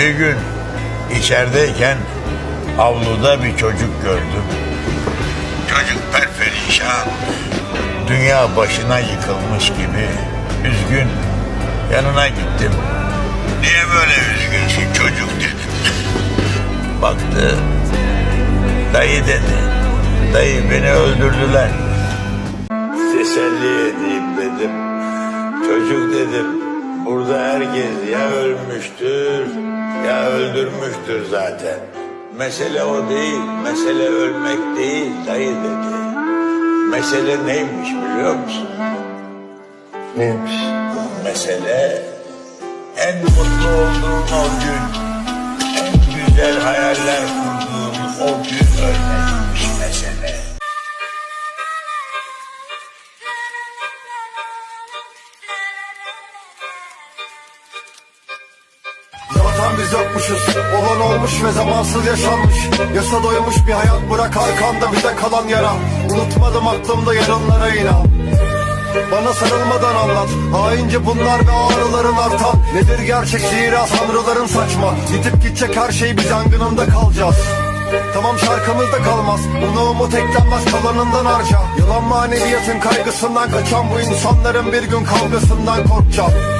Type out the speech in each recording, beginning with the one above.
Bir gün içerideyken avluda bir çocuk gördüm. Çocuk perperişan. Dünya başına yıkılmış gibi üzgün. Yanına gittim. Niye böyle üzgünsün çocuk dedim. Baktı. Dayı dedi. Dayı beni öldürdüler. Teselli edeyim dedim. Çocuk dedim. Burada herkes ya ölmüştür ya öldürmüştür zaten. Mesele o değil. Mesele ölmek değil dayı dedi. Mesele neymiş biliyor musun? Neymiş? Mesele en mutlu olduğun o gün, en güzel hayaller kurduğun Zaten biz yokmuşuz. Olan olmuş ve zamansız yaşanmış. Yasa doymuş bir hayat bırak arkanda bize kalan yara. Unutmadım aklımda yarınlara inan. Bana sarılmadan anlat. Haince bunlar ve ağrıların artan Nedir gerçek zira sanrıların saçma. Gidip gidecek her şey biz yangınında kalacağız. Tamam şarkımızda kalmaz. Buna umut eklenmez kalanından harca. Yalan maneviyatın kaygısından kaçan bu insanların bir gün kavgasından korkacağım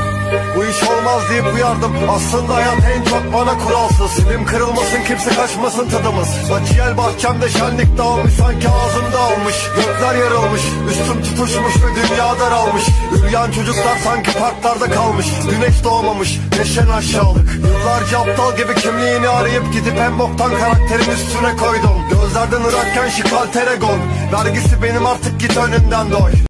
bu iş olmaz deyip uyardım. Aslında hayat en çok bana kuralsız Dilim kırılmasın kimse kaçmasın tadımız. Baciyel bahçemde şenlik dağılmış Sanki ağzımda almış Gökler yarılmış Üstüm tutuşmuş ve dünya daralmış. Üryan çocuklar sanki parklarda kalmış. Güneş doğmamış Neşen aşağılık. Yıllarca aptal gibi kimliğini arayıp Gidip en boktan karakterin üstüne koydum. Gözlerden ırakken şikal teregon. Vergisi benim artık git önünden doy